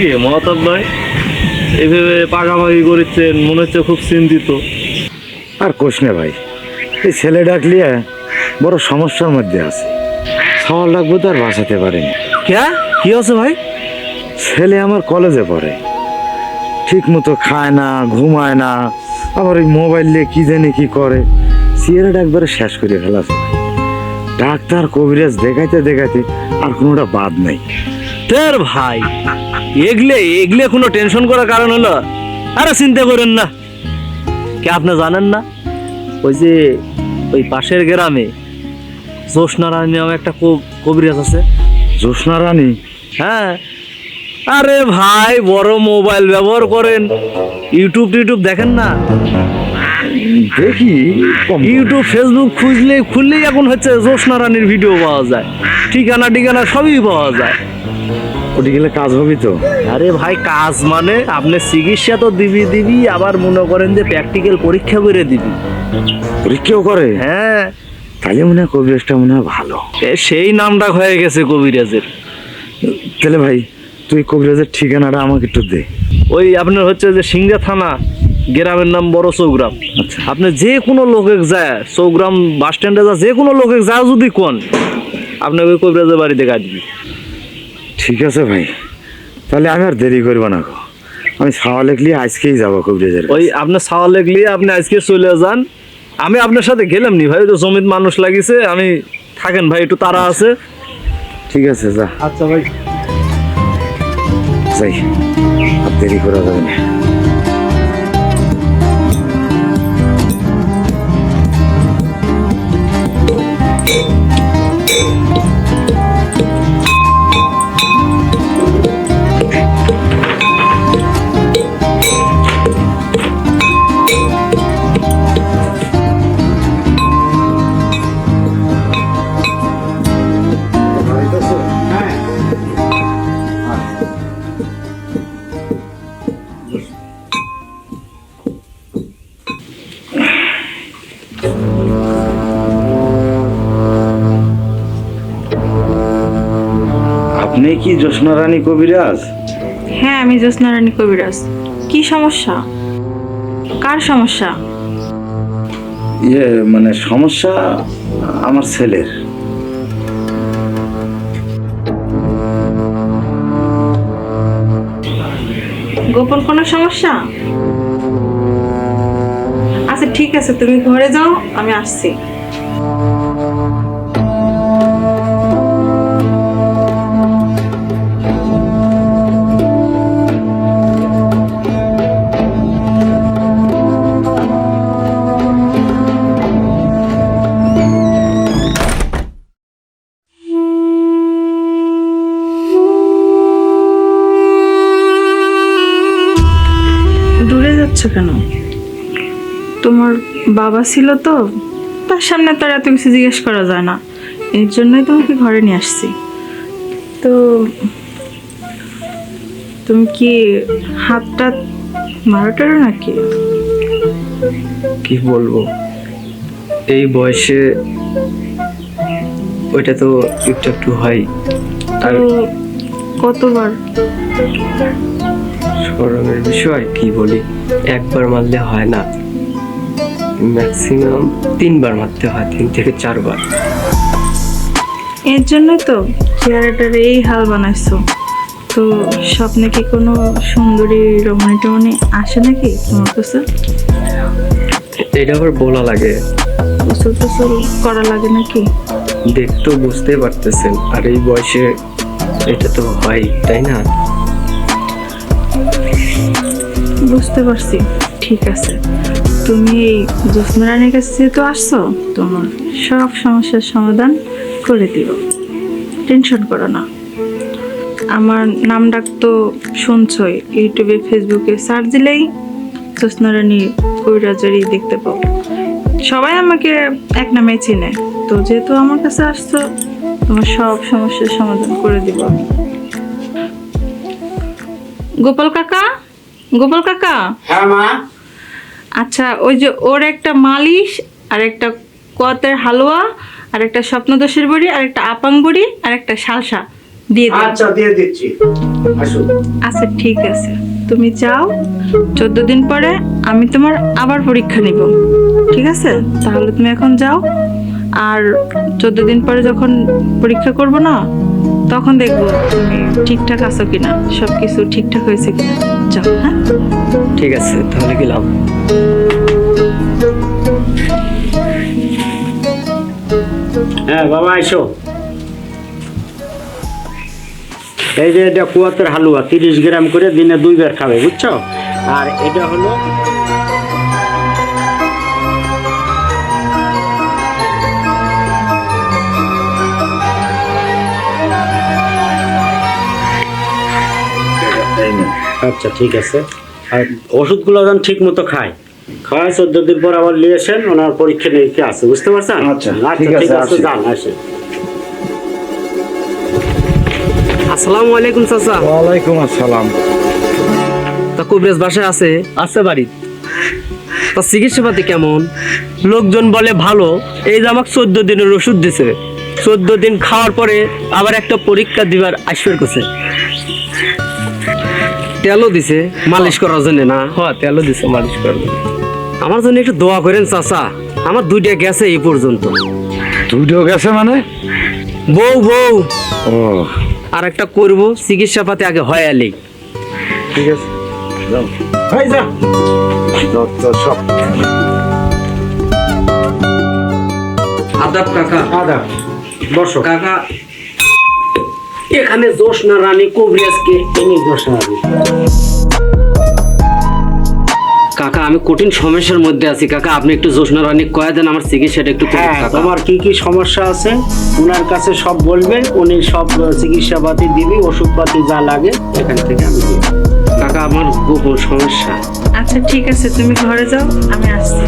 রে মহাতাব ভাই এভাবে পাকাপাকি করেছেন মনে হচ্ছে খুব চিন্তিত। আর কোষ না ভাই এই ছেলে ডাকলিয়ে বড় সমস্যার মধ্যে আছে। সওয়াল ডাকবো তো আর বাঁচাতে পারিনি। কে কি আছে ভাই? ছেলে আমার কলেজে পড়ে। ঠিক মতো খায় না ঘুমায় না আবার ওই মোবাইল নিয়ে কি জানি কি করে। সিগারেট একবারে শেষ করে ফেলাছে। ডাক্তার কবিরাজ দেখাইতে দেখাইতে আর কোনোটা বাদ নেই। তের ভাই। এগলে এগলে কোনো টেনশন করার কারণ হলো? আরে চিন্তা করেন না। কে আপনি জানেন না? ওই যে ওই পাশের গ্রামে জোসনা রানী নামে একটা কব- কবিরাজ আছে। জ্যোৎস্না রানী? হ্যাঁ। আরে ভাই বড় মোবাইল ব্যবহার করেন। ইউটিউব টিউটিউব দেখেন না? দেখি ইউটিউব ফেসবুক খুঁজলে খুললেই এখন হচ্ছে জোসনা রানীর ভিডিও পাওয়া যায়। ঠিকানা ঠিকানা সবই পাওয়া যায়। ওটি গেলে কাজ হবে তো? আরে ভাই কাজ মানে? আপনি চিকিৎসা তো দিবি দিবি আবার মনে করেন যে প্র্যাকটিক্যাল পরীক্ষা করে দিবি। পরীক্ষাও করে? হ্যাঁ। তাহলে মনে হয় কবিরাজটা মনে হয় ভালো। এ সেই নামটা হয়ে গেছে কবিরাজের। তাহলে ভাই তুই কবিরাজের ঠিকানাটা আমাকে একটু দে। ওই আপনার হচ্ছে যে সিংড়া থানা গ্রামের নাম বড় চৌগ্রাম। আচ্ছা। আপনি যে কোনো লোকে যায় চৌগ্রাম বাস স্ট্যান্ডে যা যে কোনো লোকে যা যদি কোন আপনাকে ওই কবিরাজের বাড়িতে কাজ দিবি। ঠিক আছে ভাই। তাহলে আমি আর দেরি করব না গো। আমি ছাওয়া লেখলি আজকেই যাব কবিরাজের। ওই আপনার ছাওয়া লেগলি আপনি আজকে চলে যান। আমি আপনার সাথে গেলাম নি ভাই তো জমিত মানুষ লাগিছে আমি থাকেন ভাই একটু তারা আছে। ঠিক আছে যা। আচ্ছা ভাই। যাই আর দেরি করা যাবে না। আপনি কি জ্যোৎস্না রানী কবিরাজ? হ্যাঁ আমি জ্যোৎস্না রানী কবিরাজ। কি সমস্যা? কার সমস্যা? ইয়ে মানে সমস্যা আমার ছেলের। গোপন কোনো সমস্যা? আচ্ছা ঠিক আছে তুমি ঘরে যাও আমি আসছি। যাচ্ছ কেন? তোমার বাবা ছিল তো তার সামনে তার এত কিছু জিজ্ঞেস করা যায় না। এর জন্যই তোমাকে ঘরে নিয়ে আসছি। তো তুমি কি হাতটা মারোটারো নাকি? কি বলব? এই বয়সে ওইটা তো একটু একটু হয়। আর কতবার? শরমের বিষয় কি বলি? একবার মারলে হয় না। ম্যাক্সিমাম তিনবার মারতে হয় তিন থেকে চারবার। এর জন্যই তো চেহারাটার এই হাল বানাইছো। তো স্বপ্নে কি কোনো সুন্দরী রমণী টমণী আসে নাকি তোমার কাছে? এটা আবার বলা লাগে। গোসল টোসল করা লাগে নাকি? দেখতেও বুঝতে পারতেছেন আর এই বয়সে এটা তো হয় তাই না? বুঝতে পারছি। ঠিক আছে। তুমি এই রানীর কাছে যেহেতু আসছো, তোমার সব সমস্যার সমাধান করে দিব টেনশন করো না। আমার নাম ডাক তো শুনছই, ইউটিউবে, ফেসবুকে সার্চ দিলেই জ্যোৎস্না রানী কৈরাজারি দেখতে পাবো সবাই আমাকে এক নামে চিনে। তো যেহেতু আমার কাছে আসছো, তোমার সব সমস্যার সমাধান করে দিব আমি। গোপাল কাকা? গোপাল কাকা? হ্যাঁ মা। আচ্ছা ওই যে ওর একটা মালিশ আর একটা কোয়াতের হালুয়া আর একটা স্বপ্নদোষের বড়ি আর একটা আপাং বড়ি আর একটা সালসা দিয়ে দিই আচ্ছা দিয়ে দিচ্ছি। আসুন। আচ্ছা ঠিক আছে। তুমি যাও চোদ্দ দিন পরে আমি তোমার আবার পরীক্ষা নিব। ঠিক আছে? তাহলে তুমি এখন যাও। আর চোদ্দ দিন পরে যখন পরীক্ষা করব না তখন দেখব তুমি ঠিকঠাক আছো কিনা সব কিছু ঠিকঠাক হয়েছে কিনা। যাও হ্যাঁ? ঠিক আছে, তাহলে গেলাম হ্যাঁ বাবা, এসো। এই যে এটা কুয়াতের হালুয়া, তিরিশ গ্রাম করে দিনে দুইবার খাবে, বুঝছ? আর এটা হলো আচ্ছা ঠিক আছে। আর ওষুধগুলো যেন ঠিক মতো খায়। খাওয়ায় চোদ্দ দিন পর আবার নিয়ে আসেন ওনার পরীক্ষা নিরীক্ষা আছে বুঝতে পারছেন? আচ্ছা, ঠিক আছে, যান আসেন। আসসালামু আলাইকুম চাচা। ওয়ালাইকুম আসসালাম। তা কবিরাজ বাসায় আছে? আছে বাড়ি। তা চিকিৎসা পাতি কেমন? লোকজন বলে ভালো। এই যে আমাকে চোদ্দ দিনের ওষুধ দিছে। চোদ্দ দিন খাওয়ার পরে আবার একটা পরীক্ষা দিবার আসবে করছে। তেলও দিছে মালিশ করার জন্য না? হ্যাঁ তেলও দিছে মালিশ করবে আমার জন্য একটু দোয়া করেন চাচা। আমার দুইটা গেছে এই পর্যন্ত। দুটো গেছে মানে? বউ বউ। ও। আর একটা করব চিকিৎসা পাতি আগে হয় আলি। ঠিক আছে যাও। এই যা। সব। আদাব কাকা। আদা বসো। কাকা এখানে জোশ না রানী কবিরাজকে তিনি বসে আছি কাকা আমি কঠিন সমস্যার মধ্যে আছি। কাকা আপনি একটু জোসনা রানী কয়া দেন আমার চিকিৎসাটা একটু করুন, হ্যাঁ কাকা। তোমার কি কি সমস্যা আছে? ওনার কাছে সব বলবে উনি সব চিকিৎসা পাতি দিবি ওষুধপাতি যা লাগে এখান থেকে আমি কাকা আমার গোপন সমস্যা। আচ্ছা ঠিক আছে তুমি ঘরে যাও আমি আসছি।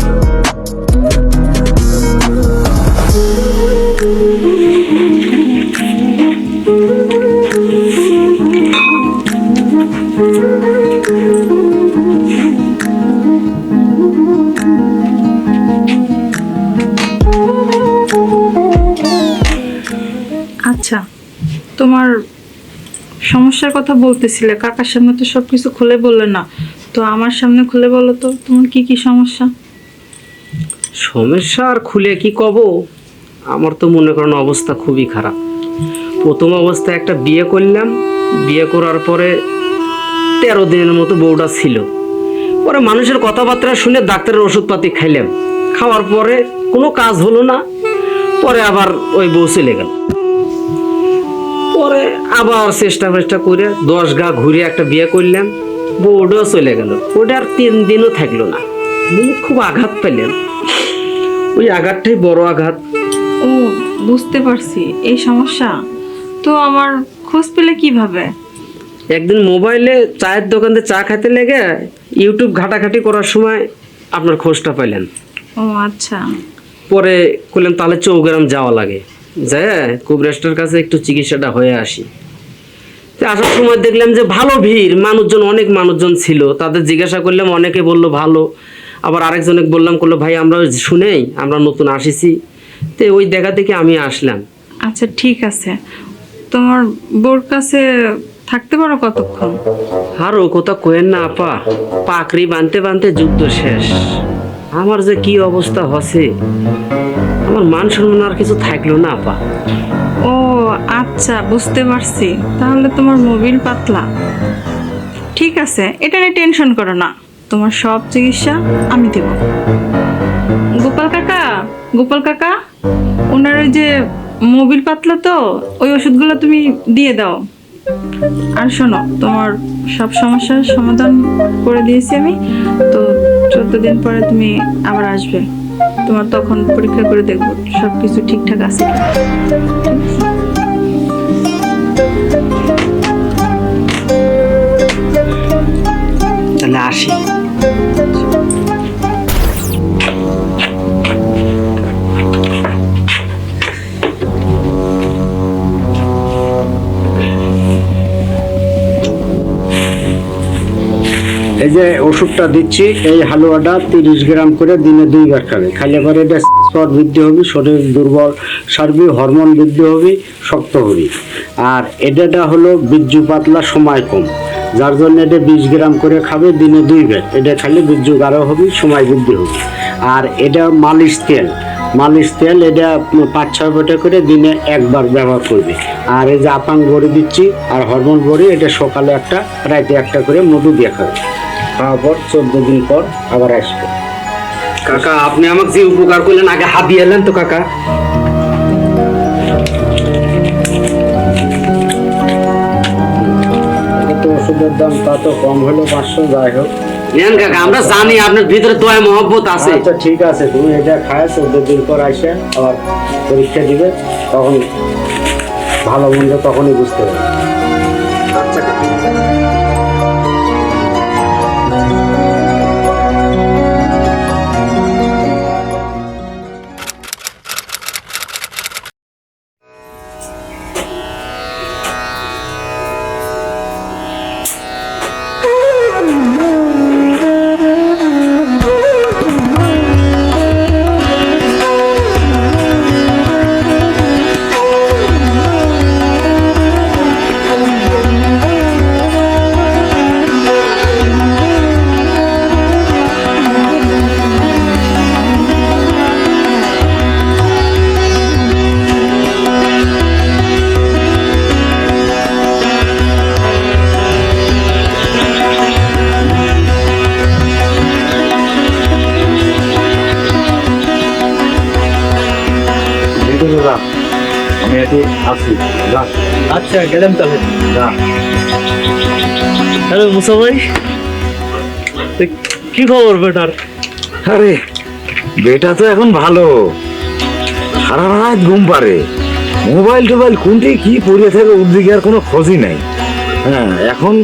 তোমার সমস্যার কথা বলতেছিলে। কাকার সামনে তো সব কিছু খুলে বললে না। তো আমার সামনে খুলে বলো তো, তোমার কি কি সমস্যা? সমস্যা আর খুলে কি কব? আমার তো মনে করেন অবস্থা খুবই খারাপ। প্রথম অবস্থায় একটা বিয়ে করলাম। বিয়ে করার পরে তেরো দিনের মতো বউটা ছিল। পরে মানুষের কথাবার্তা শুনে ডাক্তারের ওষুধপাতি খাইলাম। খাওয়ার পরে কোনো কাজ হলো না। পরে আবার ওই বউ চলে গেল। পরে আবার চেষ্টা ফেষ্টা করে দশ গা ঘুরে একটা বিয়ে করলাম বউটাও চলে গেল। ওটা আর তিন দিনও থাকল না। খুব আঘাত পেলেন। ওই আঘাতটাই বড় আঘাত। ও বুঝতে পারছি। এই সমস্যা? তো আমার খোঁজ পেলে কীভাবে? একদিন মোবাইলে চায়ের দোকানে চা খেতে লেগে ইউটিউব ঘাটাঘাটি করার সময় আপনার খোঁজটা পেলেন ও আচ্ছা। পরে করলেন তাহলে চৌগ্রাম যাওয়া লাগে। যায় কুবরেস্টের কাছে একটু চিকিৎসাটা হয়ে আসি। তো আসার সময় দেখলাম যে ভালো ভিড় মানুষজন অনেক মানুষজন ছিল। তাদের জিজ্ঞাসা করলাম অনেকে বলল ভালো। আবার আরেকজনে বললাম করল ভাই আমরা শুনেই আমরা নতুন আসিছি। তো ওই দেখা থেকে আমি আসলাম। আচ্ছা ঠিক আছে। তোমার বোর কাছে থাকতে পারো কতক্ষণ? আর ও কথা কোয়েন না আপা। পাকড়ি বানতে বানতে যুদ্ধ শেষ। আমার যে কি অবস্থা হচ্ছে আমার মান সম্মান আর কিছু থাকল না, আপা। ও আচ্ছা বুঝতে পারছি। তাহলে তোমার মোবিল পাতলা। ঠিক আছে, এটা নিয়ে টেনশন করো না। তোমার সব চিকিৎসা আমি দেব। গোপাল কাকা গোপাল কাকা, ওনার ওই যে মোবিল পাতলা তো, ওই ওষুধগুলো তুমি দিয়ে দাও। আর শোনো, তোমার সব সমস্যার সমাধান করে দিয়েছি আমি। তো চোদ্দ দিন পরে তুমি আবার আসবে। তোমার তখন পরীক্ষা করে দেখব সব কিছু ঠিকঠাক আছে তাহলে আসি। ওষুধটা দিচ্ছি, এই হালুয়াটা তিরিশ গ্রাম করে দিনে দুই দুইবার খাবে। খাইলে পরে এটা স্পট বৃদ্ধি হবে, শরীর দুর্বল, সারবি, হরমোন বৃদ্ধি হবে, শক্ত হবে। আর এটাটা হলো বীর্য পাতলা, সময় কম। যার জন্য এটা বিশ গ্রাম করে খাবে, দিনে দুই দুইবার এটা খাইলে বীর্য গাঢ় হবে, সময় বৃদ্ধি হবে। আর এটা মালিশ তেল। মালিশ তেল এটা পাঁচ, ছয় বটে করে দিনে একবার ব্যবহার করবে। আর এই যে আপাং বড়ি দিচ্ছি, আর হরমোন বড়ি, এটা সকালে একটা, রাতে একটা করে মধু দিয়ে খাবে। খাওয়ার পর চোদ্দ দিন পর আবার আসবে। কাকা আপনি আমাকে যে উপকার করলেন আগে হাবিয়ে এলেন তো কাকা। ওষুধের দাম তা তো কম হলো পাঁচশো যাই হোক। নেন কাকা আমরা জানি আপনার ভিতরে দয়া মহব্বত আছে। আচ্ছা ঠিক আছে তুমি এটা খায় চোদ্দ দিন পর আসে আবার পরীক্ষা দিবে তখন ভালো মন্দ তখনই বুঝতে পারবে। আচ্ছা আচ্ছা গেলাম তাহলে। হ্যালো মুসা ভাই। কি খবর বেটার? আরে বেটা তো এখন ভালো। সারা রাত ঘুম পারে। মোবাইল টোবাইল কোনটি কি পড়ে থাকে ওর দিকে আর কোনো খোঁজই নাই। হ্যাঁ এখন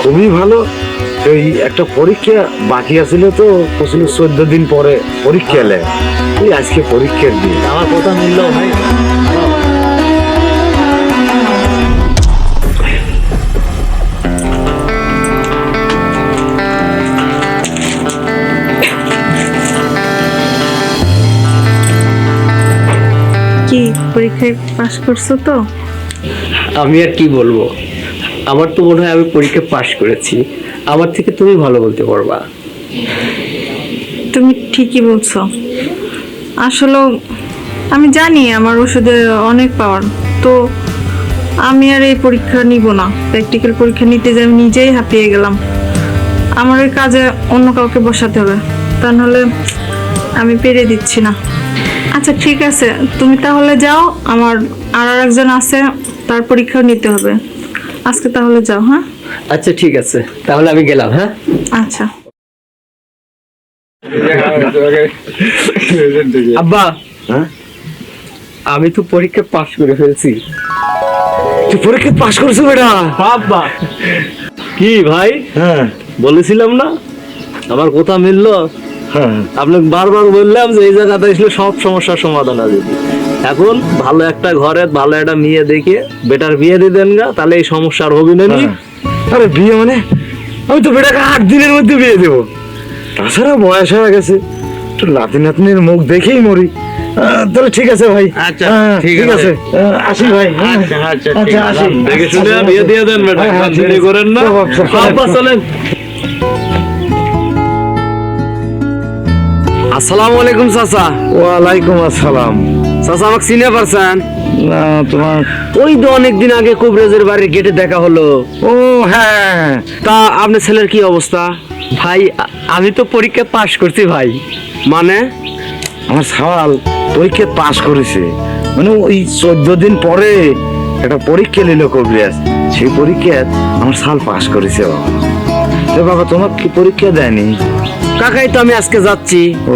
খুবই ভালো। এই একটা পরীক্ষা বাকি আছিল তো পঁচিশ চোদ্দ দিন পরে পরীক্ষা এলে এই আজকে পরীক্ষার দিন। আমার কথা মিলল ভাই। পরীক্ষায় পাশ করছ তো? আমি আর কি বলব? আমার তো মনে হয় আমি পরীক্ষা পাশ করেছি। আমার থেকে তুমি ভালো বলতে পারবা। তুমি ঠিকই বলছো। আসলে আমি জানি আমার ওষুধে অনেক পাওয়ার তো আমি আর এই পরীক্ষা নিব না। প্র্যাকটিক্যাল পরীক্ষা নিতে যে আমি নিজেই হাঁপিয়ে গেলাম। আমার ওই কাজে অন্য কাউকে বসাতে হবে। তা নাহলে আমি পেরে দিচ্ছি না। আচ্ছা ঠিক আছে। তুমি তাহলে যাও আমার আর একজন আছে তার পরীক্ষাও নিতে হবে। আজকে তাহলে যাও হ্যাঁ? আচ্ছা ঠিক আছে। তাহলে আমি গেলাম হ্যাঁ? আচ্ছা। আব্বা হ্যাঁ? আমি তো পরীক্ষা পাশ করে ফেলছি। তুই পরীক্ষা পাশ করছ বেটা? বাবা কি ভাই? হ্যাঁ। বলেছিলাম না? আমার কথা মিলল? আপনাকে বারবার বললাম যে এই জায়গাতে আসলে সব সমস্যার সমাধান আছে। এখন ভালো একটা ঘরে ভালো একটা মেয়ে দেখে বেটার বিয়ে দিয়ে দেন গা তাহলে এই সমস্যার হবে না হ্যাঁ। আরে বিয়ে মানে আমি তো বেটাকে আট দিনের মধ্যে বিয়ে দেবো। তাছাড়া বয়স হয়ে গেছে। একটু নাতি নাতনির মুখ দেখেই মরি। তাহলে ঠিক আছে ভাই। আচ্ছা, হ্যাঁ, ঠিক আছে। আসি ভাই হ্যাঁ। আচ্ছা, আচ্ছা, আচ্ছা দেখে শুনে বিয়ে দিয়ে দেন বেটা হ্যাঁ, হ্যাঁ, দেরি করেন না। চলো, চলো। চলেন। আসসালামু আলাইকুম চাচা। ওয়ালাইকুম আসসালাম। চাচা আমাকে চিনে পারছেন? না তোমার ওই তো অনেকদিন আগে কুবরেজের বাড়ির গেটে দেখা হলো। ও হ্যাঁ তা আপনার ছেলের কি অবস্থা? ভাই আমি তো পরীক্ষা পাশ করছি ভাই। মানে? আমার সওয়াল পরীক্ষা পাশ করেছে। মানে ওই চোদ্দ দিন পরে একটা পরীক্ষা নিল কবিরাজ। সেই পরীক্ষায় আমার সাল পাশ করেছে বাবা। তো বাবা তোমার কি পরীক্ষা দেয়নি? কাকাই তো আমি আজকে যাচ্ছি। ও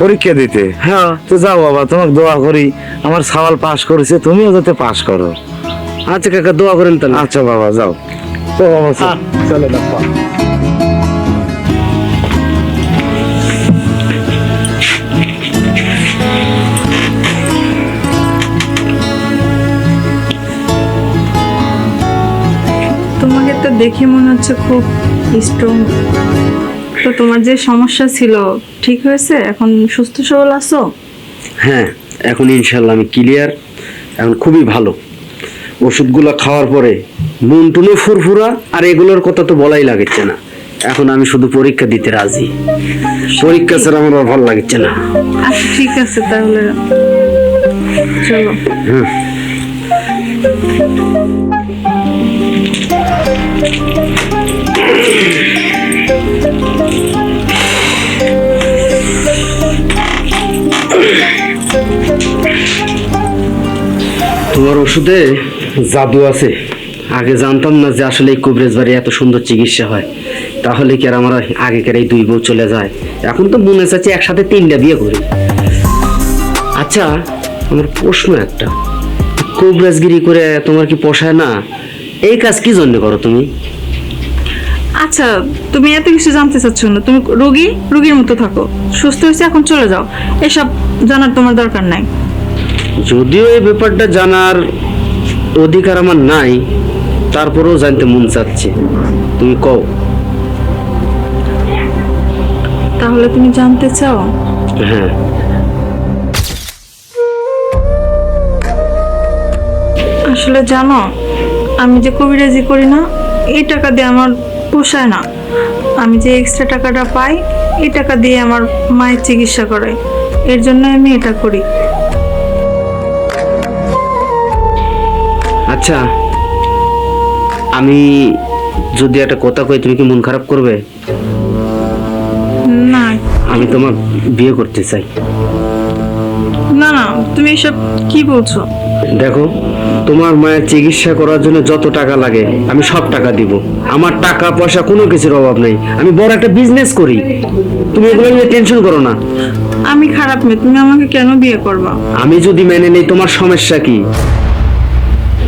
পরীক্ষা দিতে? হ্যাঁ। তো যাও বাবা তোমাকে দোয়া করি। আমার সওয়াল পাশ করেছে তুমিও যাতে পাশ করো। আচ্ছা কাকা দোয়া করেন তাহলে। আচ্ছা বাবা যাও। তো বাবা চলে। না তোমাকে তো দেখে মনে হচ্ছে খুব স্ট্রং তোমার যে সমস্যা ছিল ঠিক হয়েছে? এখন সুস্থ সবল আছো? হ্যাঁ এখন ইনশাল্লাহ আমি ক্লিয়ার এখন খুবই ভালো। ওষুধগুলো খাওয়ার পরে মন টুনে ফুরফুরা আর এগুলোর কথা তো বলাই লাগছে না। এখন আমি শুধু পরীক্ষা দিতে রাজি। পরীক্ষা ছাড়া আমার ভালো লাগছে না। আচ্ছা ঠিক আছে তাহলে। চলো। তোমার ওষুধে জাদু আছে। আগে জানতাম না যে আসলে এই কুবরেজ বাড়ি এত সুন্দর চিকিৎসা হয়। তাহলে কি আর আমার আগেকার এই দুই বউ চলে যায়? এখন তো মনে চাচ্ছে একসাথে তিনটা বিয়ে করি। আচ্ছা আমার প্রশ্ন একটা। কুবরাজগিরি করে তোমার কি পোষায় না? এই কাজ কি জন্য করো তুমি? আচ্ছা তুমি এত কিছু জানতে চাচ্ছ না। তুমি রোগী রোগীর মতো থাকো। সুস্থ হয়েছে এখন চলে যাও। এসব জানার তোমার দরকার নাই। যদিও এই ব্যাপারটা জানার অধিকার আমার নাই তারপরেও জানতে মন চাচ্ছে। তুমি কও। তাহলে তুমি জানতে চাও? হ্যাঁ। আসলে জানো আমি যে কবিরাজি করি না এই টাকা দিয়ে আমার পোষায় না। আমি যে এক্সট্রা টাকাটা পাই এই টাকা দিয়ে আমার মায়ের চিকিৎসা করে। এর জন্য আমি এটা করি। আচ্ছা আমি যদি একটা কথা কই তুমি কি মন খারাপ করবে? না। আমি তোমার বিয়ে করতে চাই। না না তুমি এসব কি বলছো? দেখো তোমার মায়ের চিকিৎসা করার জন্য যত টাকা লাগে আমি সব টাকা দিব। আমার টাকা পয়সা কোনো কিছুর অভাব নেই। আমি বড় একটা বিজনেস করি। তুমি এগুলো নিয়ে টেনশন করো না। আমি খারাপ মেয়ে তুমি আমাকে কেন বিয়ে করবা? আমি যদি মেনে নেই তোমার সমস্যা কি?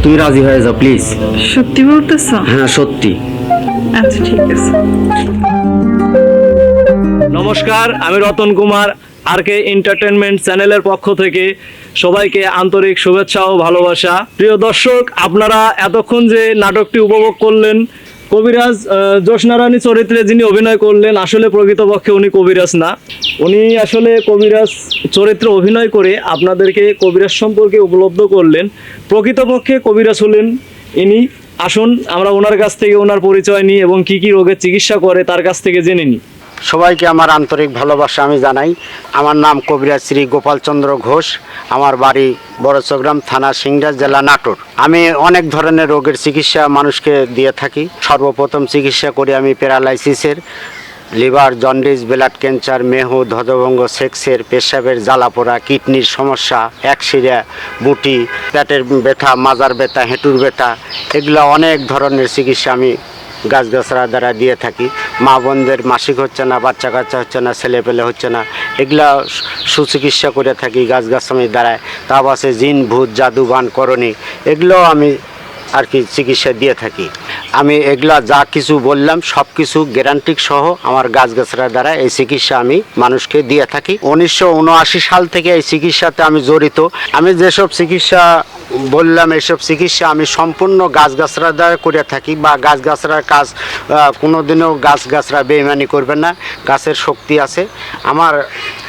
তুমি রাজি হয়ে যাও প্লিজ সত্যি বলতেছো? হ্যাঁ সত্যি। আচ্ছা ঠিক আছে। নমস্কার আমি Ratan Kumar. R K entertainment চ্যানেলের পক্ষ থেকে সবাইকে আন্তরিক শুভেচ্ছা ও ভালোবাসা। প্রিয় দর্শক আপনারা এতক্ষণ যে নাটকটি উপভোগ করলেন কবিরাজ আহ, জ্যোৎস্নারানী চরিত্রে যিনি অভিনয় করলেন আসলে প্রকৃতপক্ষে উনি কবিরাজ না। উনি আসলে কবিরাজ চরিত্রে অভিনয় করে আপনাদেরকে কবিরাজ সম্পর্কে উপলব্ধ করলেন। প্রকৃতপক্ষে কবিরাজ হলেন ইনি। আসুন আমরা ওনার কাছ থেকে ওনার পরিচয় নিই এবং কি কি রোগের চিকিৎসা করে তার কাছ থেকে জেনে নিই। সবাইকে আমার আন্তরিক ভালোবাসা আমি জানাই। আমার নাম কবিরাজ শ্রী গোপালচন্দ্র ঘোষ। আমার বাড়ি বড়চগ্রাম থানা সিংড়া জেলা নাটোর। আমি অনেক ধরনের রোগের চিকিৎসা মানুষকে দিয়ে থাকি। সর্বপ্রথম চিকিৎসা করি আমি প্যারালাইসিসের। লিভার, জন্ডিস, ব্লাড ক্যান্সার, মেহু, ধ্বজভঙ্গ, সেক্সের, পেশাবের, জ্বালাপোড়া, কিডনির সমস্যা, একশিরা, বুটি, পেটের ব্যথা, মাজার ব্যথা, হেঁটুর ব্যথা, এগুলো অনেক ধরনের চিকিৎসা আমি গাছগাছরা দ্বারা দিয়ে থাকি। মা বোনদের মাসিক হচ্ছে না, বাচ্চা কাচ্চা হচ্ছে না ছেলে পেলে হচ্ছে না। এগুলা সুচিকিৎসা করে থাকি গাছগাছালির দ্বারায়। তাও আছে জিন, ভূত জাদু বান করণী এগুলো আমি আর কি চিকিৎসা দিয়ে থাকি। আমি এগুলা যা কিছু বললাম, সব কিছু গ্যারান্টিক সহ আমার গাছগাছরা দ্বারা এই চিকিৎসা আমি মানুষকে দিয়ে থাকি। উনিশশো উনআশি সাল থেকে এই চিকিৎসাতে আমি জড়িত। আমি যেসব চিকিৎসা বললাম, এসব চিকিৎসা আমি সম্পূর্ণ গাছগাছরা দ্বারা করে থাকি বা গাছগাছরার কাজ কোনোদিনও গাছগাছরা বেইমানি করবে না, গাছের শক্তি আছে। আমার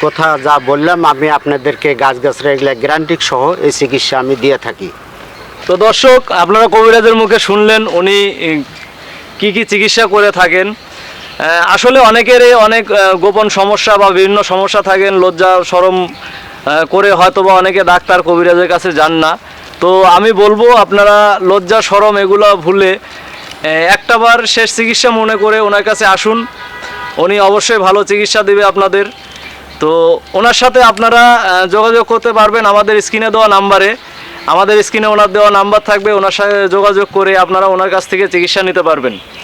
কথা যা বললাম, আমি আপনাদেরকে গাছগাছরা এগুলা গ্যারান্টিক সহ এই চিকিৎসা আমি দিয়ে থাকি। তো দর্শক, আপনারা কবিরাজের মুখে শুনলেন উনি কি কি চিকিৎসা করে থাকেন। আসলে অনেকেরই অনেক গোপন সমস্যা বা বিভিন্ন সমস্যা থাকেন, লজ্জা, সরম করে হয়তো বা অনেকে ডাক্তার কবিরাজের কাছে যান না। তো আমি বলব, আপনারা লজ্জা, সরম এগুলো ভুলে একটাবার শেষ চিকিৎসা মনে করে ওনার কাছে আসুন। উনি অবশ্যই ভালো চিকিৎসা দেবে আপনাদের। তো ওনার সাথে আপনারা যোগাযোগ করতে পারবেন আমাদের স্ক্রিনে দেওয়া নাম্বারে। আমাদের স্ক্রিনে ওনার দেওয়া নাম্বার থাকবে, ওনার সাথে যোগাযোগ করে আপনারা ওনার কাছ থেকে চিকিৎসা নিতে পারবেন।